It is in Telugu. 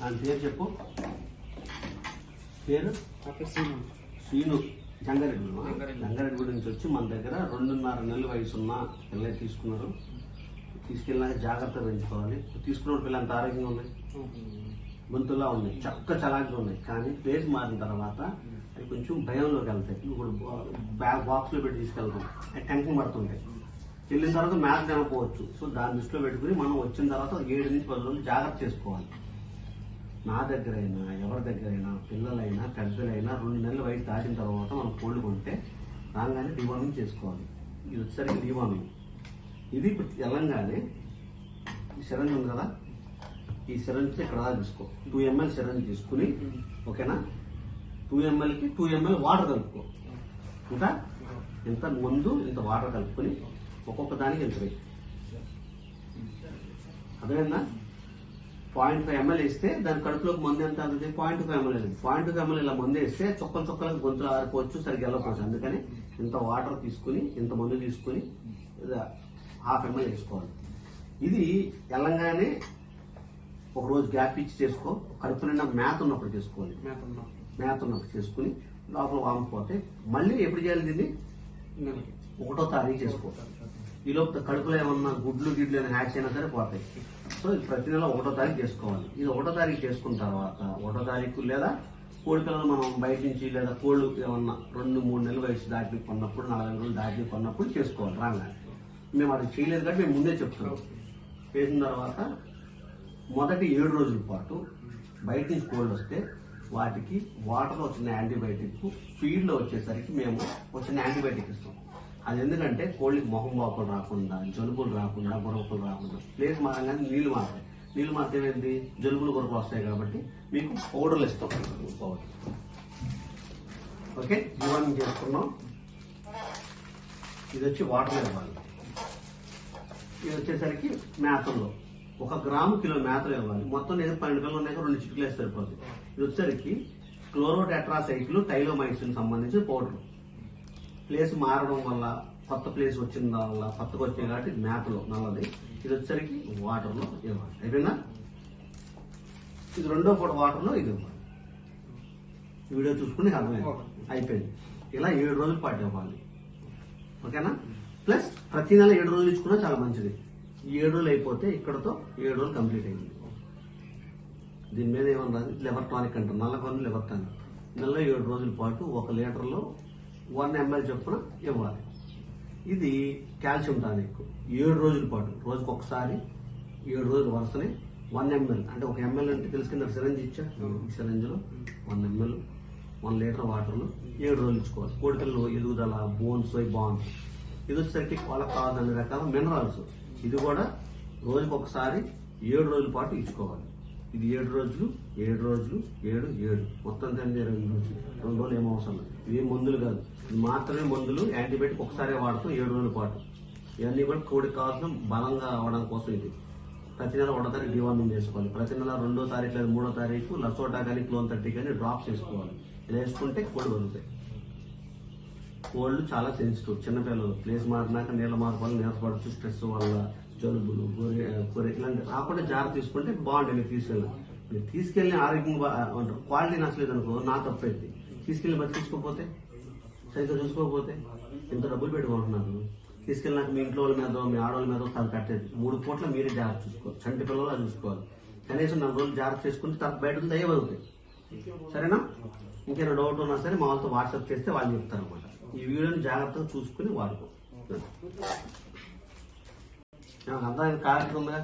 దాని పేరు చెప్పు. పేరు? శ్రీను శ్రీను జంగారెడ్డి జంగారెడ్డి. నుంచి వచ్చి మన దగ్గర రెండున్నర నెలల వయసు ఉన్న పిల్లలు తీసుకున్నారు. తీసుకెళ్ళినాక జాగ్రత్తగా పెంచుకోవాలి. తీసుకున్న పిల్లలు అంత ఆరోగ్యంగా ఉన్నాయి. గొంతులా ఉన్నాయి. చక్క చలాగ్గా ఉన్నాయి. కానీ ప్లేస్ మారిన తర్వాత అవి కొంచెం భయంలోకి వెళ్తాయి. ఇప్పుడు బ్యాగ్ బాక్స్లో పెట్టి తీసుకెళ్తాం. అవి టెన్షన్ పడుతుంటాయి. వెళ్ళిన తర్వాత మ్యాథ్ తినకపోవచ్చు సో దాన్ని దృష్టిలో పెట్టుకుని మనం వచ్చిన తర్వాత ఏడు నుంచి పది రోజులు జాగ్రత్త చేసుకోవాలి. నా దగ్గరైనా ఎవరి దగ్గరైనా పిల్లలైనా పెద్దలైనా రెండు నెలల వయసు దాటిన తర్వాత మనం కోళ్ళు కొంటే రాగానే డివార్మింగ్ చేసుకోవాలి. ఇది వచ్చేసరికి డివార్మింగ్ ఇది ఇప్పుడు వెళ్ళంగానే ఈ సిరంజ్ ఉంది కదా? ఈ సిరంజ్ ఇక్కడ తీసుకో. టూ ఎంఎల్ సిరంజ్ తీసుకుని ఓకేనా? టూ ఎంఎల్కి టూ ఎంఎల్ వాటర్ కలుపుకో. ఇంకా? ఇంత ముందు ఇంత వాటర్ కలుపుకొని ఒక్కొక్క దానికి ఎంత అదేనా అర్థమైందా? పాయింట్ ఫైవ్ ఎంఎల్ ఇస్తే దాని కడుపులోకి మందు ఎంత అవుతుంది? Point five ML point five ML ఇలా మందు వేస్తే చొక్కలు చొక్కలకు గొంతు ఆరిపోవచ్చు సరిగ్గా వెళ్ళకపోవచ్చు. అందుకని ఇంత వాటర్ తీసుకుని ఇంత మందు తీసుకుని హాఫ్ ఎంఎల్ వేసుకోవాలి. ఇది వెళ్ళంగానే ఒక రోజు గ్యాప్ ఇచ్చి చేసుకో. కడుపు నిండా మేత ఉన్నప్పుడు చేసుకోవాలి. మేత ఉన్నాం మేత ఉన్నప్పుడు చేసుకుని లోపల వామిపోతే మళ్ళీ ఎప్పుడు చేయాలి దీన్ని? ఒకటో తారీఖు చేసుకోవాలి ఈ కడుపులో ఏమన్నా గుడ్లు గిడ్లు ఏమైనా హ్యాచ్ అయినా సరే పోతాయి. సో ఇది ప్రతి నెల ఒకటో తారీఖు చేసుకోవాలి. ఇది ఒకటో తారీఖు చేసుకున్న తర్వాత ఒకటో తారీఖు లేదా కోడి పిల్లలు మనం బయట నుంచి లేదా కోళ్ళు ఏమన్నా రెండు మూడు నెలల వయసు దాటి కొన్నప్పుడు నాలుగు రోజులు దాటి కొన్నప్పుడు చేసుకోవాలి రాగానే. మేము అది చేయలేదు కాబట్టి మేము ముందే చెప్తున్నాం. చేసిన తర్వాత మొదటి ఏడు రోజుల పాటు బయట నుంచి కోళ్ళు వస్తే వాటికి వాటర్లో వచ్చిన యాంటీబయాటిక్ ఫీడ్లో వచ్చేసరికి మేము వచ్చిన యాంటీబయాటిక్ ఇస్తాం. అది ఎందుకంటే కోళ్ళకి మొహం వాపులు రాకుండా జలుబులు రాకుండా గురకలు రాకుండా ప్లేస్ మారంగానే నీళ్ళు మారుతాయి. నీళ్ళు మారితే ఏంటి జలుబులు గొరవలు వస్తాయి కాబట్టి మీకు పౌడర్లు ఇస్తాం. పౌడర్ ఓకే జీవనం చేసుకున్నాం ఇది వచ్చి వాటర్ ఇవ్వాలి ఇది వచ్చేసరికి మేతల్లో ఒక గ్రాము కిలో మేతలు ఇవ్వాలి. మొత్తం నేను పన్నెండు కిలో ఉన్నాయి రెండు చిటికలు వేస్తే సరిపోతుంది ఇది వచ్చేసరికి క్లోరోటెట్రాసైక్లు టైలోమైసిన్ సంబంధించిన పౌడర్. ప్లేస్ మారడం వల్ల కొత్త ప్లేస్ వచ్చిన వల్ల కొత్తగా వచ్చింది కాబట్టి మేతలో నల్లది. ఇది వచ్చేసరికి వాటర్లో ఇవ్వాలి. అయిపోయిందా? ఇది రెండో పూట వాటర్లో ఇది ఇవ్వాలి. వీడియో చూసుకుని అర్థమైంది. అయిపోయింది. ఇలా ఏడు రోజుల పాటు ఇవ్వాలి. ఓకేనా? ప్లస్ ప్రతి నెల ఏడు రోజులు ఇచ్చుకున్నా చాలా మంచిది. ఏడు రోజులు అయిపోతే ఇక్కడతో ఏడు రోజులు కంప్లీట్ అయింది. దీని మీద ఏమన్నది లివర్ టానిక్ అంటారు. Nallakonda liver tonic. నెలలో ఏడు రోజుల పాటు ఒక లీటర్లో వన్ ఎంఎల్ చొప్పున ఇవ్వాలి. ఇది కాల్షియం టానిక్. ఏడు రోజుల పాటు రోజుకి ఒకసారి ఏడు రోజులు వరుసనే వన్ ఎంఎల్. అంటే ఒక ఎంఎల్ అంటే తెలుసు కింద సిరంజ్ ఇచ్చా? సిరంజ్లో వన్ ఎంఎల్ వన్ లీటర్ వాటర్లో ఏడు రోజులు ఇచ్చుకోవాలి. కోడికల్లో ఎదుగుదల బోన్స్ బాగుంటాయి ఇది వచ్చేసరికి వాళ్ళకి కావాల్సిన అన్ని రకాల మినరల్స్ ఇది కూడా రోజుకొకసారి ఏడు రోజుల పాటు ఇచ్చుకోవాలి. ఇది ఏడు రోజులు ఏడు రోజులు ఏడు ఏడు. మొత్తం కలిసి ఇరవై రోజులు. రెండు రోజులు ఏం అవసరం ఇది మందులు కాదు. ఇది మాత్రమే మందులు యాంటీబయాటిక్ ఒకసారి వాడతాం ఏడు రోజుల పాటు. ఇవన్నీ కూడా కోడికి కావాల్సిన బలంగా అవడం కోసం ఇది. ప్రతి నెల ఒకటో తారీఖు డివార్మింగ్ చేసుకోవాలి. ప్రతి నెల రెండో తారీఖు లేదా మూడో తారీఖు లసోటా కానీ క్లోన్ థర్టీ కానీ డ్రాప్స్ వేసుకోవాలి ఇలా వేసుకుంటే కోడి వదులుతాయి కోళ్ళు చాలా సెన్సిటివ్ చిన్నపిల్లలు ప్లేస్ మారినాక నీళ్ళ మార్పు వల్ల నీరసపడచ్చు స్ట్రెస్ వల్ల జలుబులు గొర్రె గొర్రె ఇలాంటి రాకుండా జాగ్రత్త తీసుకుంటే బాగుంటుంది మీరు తీసుకెళ్ళి. మీరు తీసుకెళ్ళి ఆరోగ్యంగా అంటారు. క్వాలిటీ నచ్చలేదు అనుకో నా తప్పైంది తీసుకెళ్ళి బతికించుకోకపోతే సరిగ్గా చూసుకోకపోతే ఇంత డబ్బులు పెట్టుకుంటున్నారు. తీసుకెళ్ళినాక మీ ఇంట్లో వాళ్ళ మీద మీ ఆడవాళ్ళ మీద తను కట్టేది. మూడు పూట్ల మీరే జాగ్రత్త చూసుకోవాలి. చంటి పిల్లలు అది చూసుకోవాలి. కనీసం నాలుగు రోజులు జాగ్రత్త చేసుకుంటే తర్వాత బయట దయవదుతాయి సరేనా? ఇంకేమైనా డౌట్ ఉన్నా సరే మా వాళ్ళతో వాట్సాప్ చేస్తే వాళ్ళు చెప్తారు అనమాట ఈ వీడియోని జాగ్రత్తగా చూసుకుని వాడుకో. అంతా కారెక్టర్ ఉందా